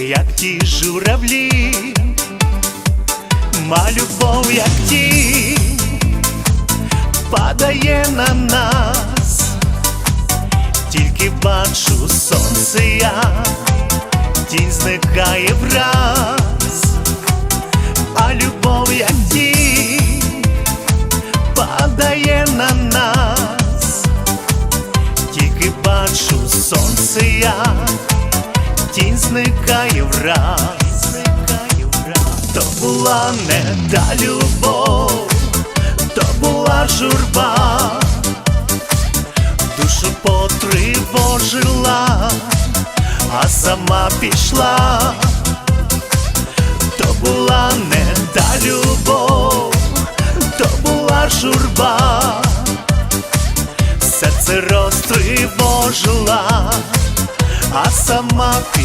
як ті журавлі, ма любов, як тінь, падає на нас, тільки бачу сонце я, тінь зникає враз, а любов, як тінь, падає на нас, тільки бачу сонце я, тінь зникає враз. То була не та любов, то була журба, душу потривожила, а сама пішла, то була не та любов, то була журба, серце розтривожила, а сама пішла.